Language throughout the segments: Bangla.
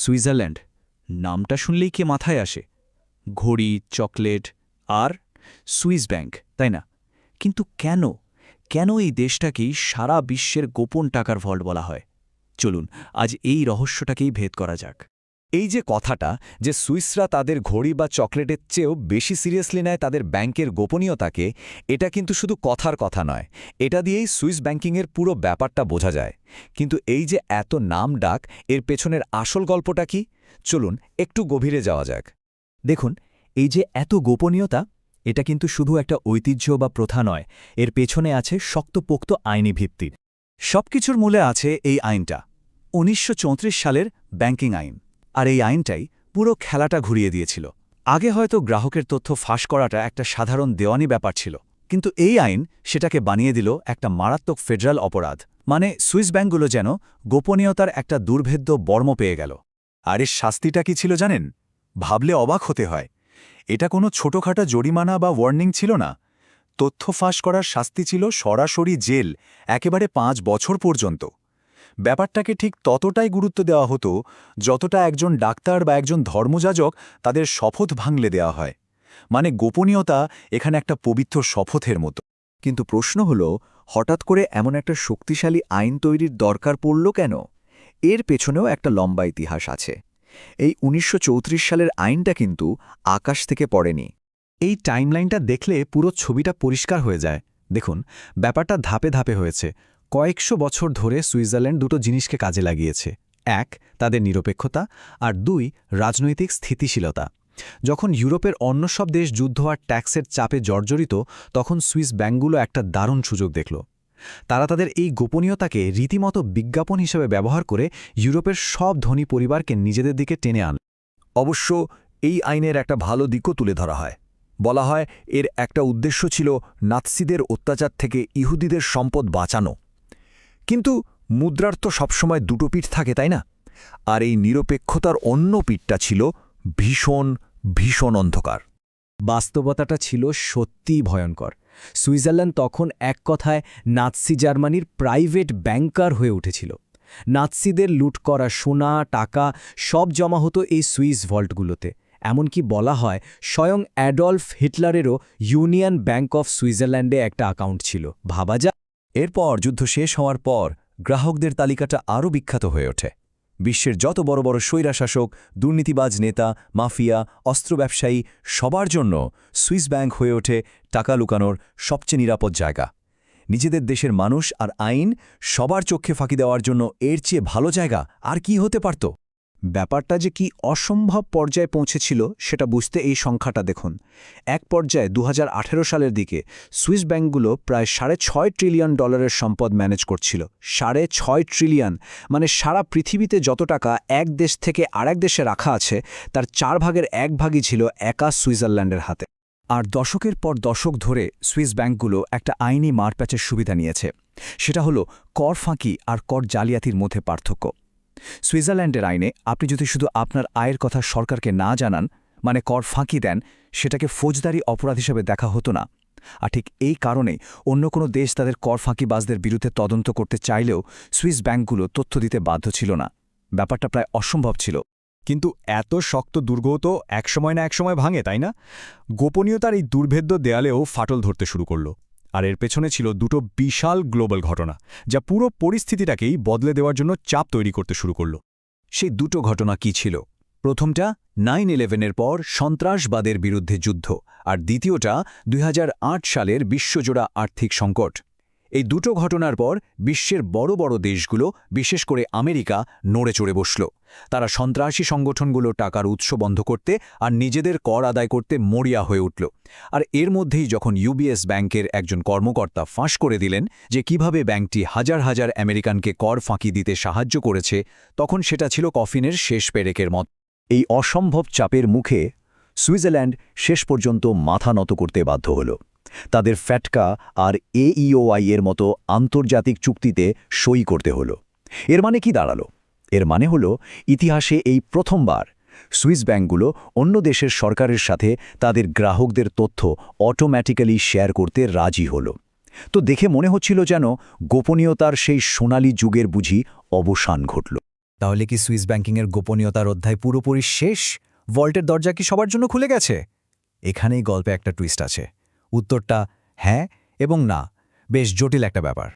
সুইজারল্যান্ড। নামটা শুনলেই কে মাথায় আসে? ঘড়ি, চকলেট আর সুইস ব্যাংক, তাই না? কিন্তু কেন? কেন এই দেশটাকেই সারা বিশ্বের গোপন টাকার ভল্ট বলা হয়? চলুন, আজ এই রহস্যটাকেই ভেদ করা যাক। এই যে কথাটা যে সুইসরা তাদের ঘড়ি বা চকলেটের চেয়েও বেশি সিরিয়াসলি নেয় তাদের ব্যাংকের গোপনীয়তাকে, এটা কিন্তু শুধু কথার কথা নয়। এটা দিয়েই সুইস ব্যাংকিংয়ের পুরো ব্যাপারটা বোঝা যায়। কিন্তু এই যে এত নাম ডাক, এর পেছনের আসল গল্পটা কি? চলুন একটু গভীরে যাওয়া যাক। দেখুন, এই যে এত গোপনীয়তা, এটা কিন্তু শুধু একটা ঐতিহ্য বা প্রথা নয়, এর পেছনে আছে শক্তপোক্ত আইনি ভিত্তির সবকিছুর মূলে আছে এই আইনটা। উনিশশো চৌত্রিশ সালের ব্যাংকিং আইন। আর এই আইনটাই পুরো খেলাটা ঘুরিয়ে দিয়েছিল। আগে হয়তো গ্রাহকের তথ্য ফাঁস করাটা একটা সাধারণ দেওয়ানি ব্যাপার ছিল, কিন্তু এই আইন সেটাকে বানিয়ে দিল একটা মারাত্মক ফেডারাল অপরাধ মানে সুইস ব্যাঙ্কগুলো যেন গোপনীয়তার একটা দুর্ভেদ্য বর্ম পেয়ে গেল। আর এর শাস্তিটা কি ছিল জানেন? ভাবলে অবাক হতে হয়। এটা কোনো ছোটখাটো জরিমানা বা ওয়ার্নিং ছিল না। তথ্য ফাঁস করার শাস্তি ছিল সরাসরি জেল, একেবারে পাঁচ বছর পর্যন্ত। ব্যাপারটাকে ঠিক ততটাই গুরুত্ব দেওয়া হতো যতটা একজন ডাক্তার বা একজন ধর্মযাজক তাদের শপথ ভাঙলে দেওয়া হয়। মানে গোপনীয়তা এখানে একটা পবিত্র শপথের মতো। কিন্তু প্রশ্ন হল, হঠাৎ করে এমন একটা শক্তিশালী আইন তৈরির দরকার পড়ল কেন? এর পেছনেও একটা লম্বা ইতিহাস আছে। এই উনিশশো চৌত্রিশ সালের আইনটা কিন্তু আকাশ থেকে পড়েনি। এই টাইমলাইনটা দেখলে পুরো ছবিটা পরিষ্কার হয়ে যায়। দেখুন, ব্যাপারটা ধাপে ধাপে হয়েছে। কয়েকশো বছর ধরে সুইজারল্যান্ড দুটো জিনিসকে কাজে লাগিয়েছে। এক, তাদের নিরপেক্ষতা, আর দুই, রাজনৈতিক স্থিতিশীলতা। যখন ইউরোপের অন্য সব দেশ যুদ্ধ আর ট্যাক্সের চাপে জর্জরিত, তখন সুইস ব্যাঙ্কগুলো একটা দারুণ সুযোগ দেখল। তারা তাদের এই গোপনীয়তাকে রীতিমতো বিজ্ঞাপন হিসেবে ব্যবহার করে ইউরোপের সব ধনী পরিবারকে নিজেদের দিকে টেনে আনল অবশ্য এই আইনের একটা ভালো দিকও তুলে ধরা হয়। বলা হয়, এর একটা উদ্দেশ্য ছিল নাৎসিদের অত্যাচার থেকে ইহুদিদের সম্পদ বাঁচানো। কিন্তু মুদ্রার তো সবসময় দুটো পিঠ থাকে, তাই না? আর এই নিরপেক্ষতার অন্য পিঠটা ছিল ভীষণ ভীষণ অন্ধকার। বাস্তবতাটা ছিল সত্যিই ভয়ঙ্কর। সুইজারল্যান্ড তখন এক কথায় নাৎসি জার্মানির প্রাইভেট ব্যাংকার হয়ে উঠেছিল। নাৎসিদের লুট করা সোনা, টাকা সব জমা হতো এই সুইস ভল্টগুলোতে। এমনকি বলা হয় স্বয়ং অ্যাডলফ হিটলারেরও ইউনিয়ন ব্যাংক অফ সুইজারল্যান্ডে একটা অ্যাকাউন্ট ছিল। ভাবা যা এরপর যুদ্ধ শেষ হওয়ার পর গ্রাহকদের তালিকাটা আরও বিখ্যাত হয়ে ওঠে। বিশ্বের যত বড় বড় স্বৈরাশাসক, দুর্নীতিবাজ নেতা, মাফিয়া, অস্ত্র ব্যবসায়ী, সবার জন্য সুইস ব্যাংক হয়ে ওঠে টাকা লুকানোর সবচেয়ে নিরাপদ জায়গা। নিজেদের দেশের মানুষ আর আইন সবার চোখে ফাঁকি দেওয়ার জন্য এর চেয়ে ভালো জায়গা আর কি হতে পারত? ব্যাপারটা যে কি অসম্ভব পর্যায়ে পৌঁছেছিল, সেটা বুঝতে এই সংখ্যাটা দেখুন। এক পর্যায়ে দু হাজার আঠেরো সালের দিকে সুইস ব্যাংকগুলো প্রায় সাড়ে ছয় ট্রিলিয়ন ডলারের সম্পদ ম্যানেজ করছিল। সাড়ে ছয় ট্রিলিয়ন মানে সারা পৃথিবীতে যত টাকা এক দেশ থেকে আরেক দেশে রাখা আছে, তার চার ভাগের এক ভাগই ছিল একা সুইজারল্যান্ডের হাতে। আর দশকের পর দশক ধরে সুইস ব্যাংকগুলো একটা আইনি মারপ্যাচের সুবিধা নিয়েছে। সেটা হলো কর ফাঁকি আর কর জালিয়াতির মধ্যে পার্থক্য। সুইজারল্যান্ডের আইনে আপনি যদি শুধু আপনার আয়ের কথা সরকারকে না জানান মানে কর ফাঁকি দেন, সেটাকে ফৌজদারি অপরাধ হিসেবে দেখা হতো না। আর ঠিক এই কারণে অন্য কোনো দেশ তাদের কর ফাঁকিবাজদের বিরুদ্ধে তদন্ত করতে চাইলেও সুইস ব্যাংকগুলো তথ্য দিতে বাধ্য ছিল না। ব্যাপারটা প্রায় অসম্ভব ছিল। কিন্তু এত শক্ত দুর্গও তো একসময় না একসময় ভাঙে, তাই না? গোপনীয়তার এই দুর্ভেদ্য দেয়ালেও ফাটল ধরতে শুরু করল। আর এর পেছনে ছিল দুটো বিশাল গ্লোবাল ঘটনা, যা পুরো পরিস্থিতিটাকেই বদলে দেওয়ার জন্য চাপ তৈরি করতে শুরু করল। সেই দুটো ঘটনা কি ছিল? প্রথমটা, নাইন ইলেভেনের পর সন্ত্রাসবাদের বিরুদ্ধে যুদ্ধ, আর দ্বিতীয়টা, দুই হাজার আট সালের বিশ্বজোড়া আর্থিক সংকট। এই দুটো ঘটনার পর বিশ্বের বড় বড় দেশগুলো, বিশেষ করে আমেরিকা, নড়ে চড়ে বসল। তারা সন্ত্রাসী সংগঠনগুলো টাকার উৎস বন্ধ করতে আর নিজেদের কর আদায় করতে মরিয়া হয়ে উঠল। আর এর মধ্যেই যখন ইউবিএস ব্যাংকের একজন কর্মকর্তা ফাঁস করে দিলেন যে কীভাবে ব্যাংকটি হাজার হাজার আমেরিকানকে কর ফাঁকি দিতে সাহায্য করেছে, তখন সেটা ছিল কফিনের শেষ পেরেকের মত। এই অসম্ভব চাপের মুখে সুইজারল্যান্ড শেষ পর্যন্ত মাথা নত করতে বাধ্য হল। তাদের ফ্যাটকা আর এইওআই এর মতো আন্তর্জাতিক চুক্তিতে সই করতে হল। এর মানে কি দাঁড়াল? এর মানে হল, ইতিহাসে এই প্রথমবার সুইস ব্যাংকগুলো অন্য দেশের সরকারের সাথে তাদের গ্রাহকদের তথ্য অটোম্যাটিক্যালি শেয়ার করতে রাজি হল। তো দেখে মনে হচ্ছিল যেন গোপনীয়তার সেই সোনালী যুগের বুঝি অবসান ঘটল। তাহলে কি সুইস ব্যাংকিংয়ের গোপনীয়তার অধ্যায় পুরোপুরি শেষ? ভল্টের দরজা কি সবার জন্য খুলে গেছে? এখানেই গল্পে একটা টুইস্ট আছে। উত্তরটা হ্যাঁ এবং না। বেশ জটিল একটা ব্যাপার।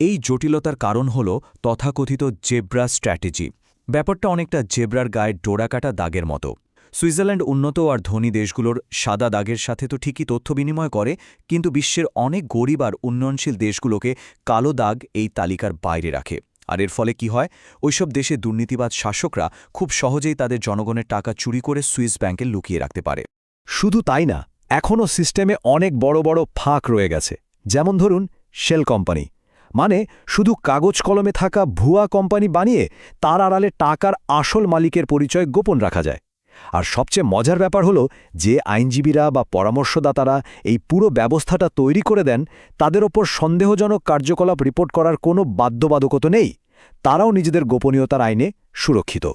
এই জটিলতার কারণ হল তথাকথিত জেব্রা স্ট্র্যাটেজি। ব্যাপারটা অনেকটা জেব্রার গায়ে ডোরাকাটা দাগের মতো। সুইজারল্যান্ড উন্নত আর ধনী দেশগুলোর সাদা দাগের সাথে তো ঠিকই তথ্য বিনিময় করে, কিন্তু বিশ্বের অনেক গরিব আর উন্নয়নশীল দেশগুলোকে কালো দাগ এই তালিকার বাইরে রাখে। আর এর ফলে কি হয়? ওইসব দেশে দুর্নীতিবাদ শাসকরা খুব সহজেই তাদের জনগণের টাকা চুরি করে সুইস ব্যাংকে লুকিয়ে রাখতে পারে। শুধু তাই না এখনও সিস্টেমে অনেক বড় বড় ফাঁক রয়ে গেছে। যেমন ধরুন, শেল কোম্পানি। মানে শুধু কাগজ কলমে থাকা ভুয়া কোম্পানি বানিয়ে তার আড়ালে টাকার আসল মালিকের পরিচয় গোপন রাখা যায়। আর সবচেয়ে মজার ব্যাপার হলো, যে আইনজীবীরা বা পরামর্শদাতারা এই পুরো ব্যবস্থাটা তৈরি করে দেন, তাদের ওপর সন্দেহজনক কার্যকলাপ রিপোর্ট করার কোনো বাধ্যবাধকতা নেই। তারাও নিজেদের গোপনীয়তার আইনে সুরক্ষিত।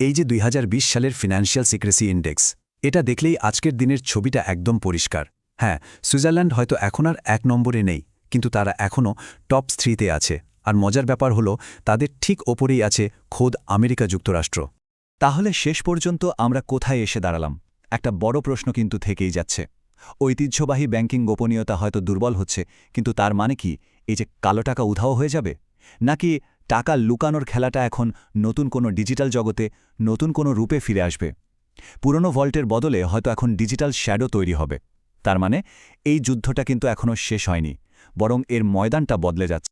এই যে দুই হাজার বিশ সালের ফিনান্সিয়াল সিক্রেসি ইন্ডেক্স এটা দেখলেই আজকের দিনের ছবিটা একদম পরিষ্কার। হ্যাঁ সুইজারল্যান্ড হয়তো এখন আর এক নম্বরে নেই, কিন্তু তারা এখনও টপ থ্রিতে আছে। আর মজার ব্যাপার হলো, তাদের ঠিক ওপরেই আছে খোদ আমেরিকা যুক্তরাষ্ট্র। তাহলে শেষ পর্যন্ত আমরা কোথায় এসে দাঁড়ালাম? একটা বড় প্রশ্ন কিন্তু থেকেই যাচ্ছে। ঐতিহ্যবাহী ব্যাংকিং গোপনীয়তা হয়তো দুর্বল হচ্ছে, কিন্তু তার মানে কি? এই যে কালো টাকা উধাও হয়ে যাবে? নাকি টাকা লুকানোর খেলাটা এখন নতুন কোনো ডিজিটাল জগতে, নতুন কোনো রূপে ফিরে আসবে? পুরনো ভল্টের বদলে হয়তো এখন ডিজিটাল শ্যাডো তৈরি হবে। তার মানে এই যুদ্ধটা কিন্তু এখনও শেষ হয়নি, বরং এর ময়দানটা বদলে যাচ্ছে।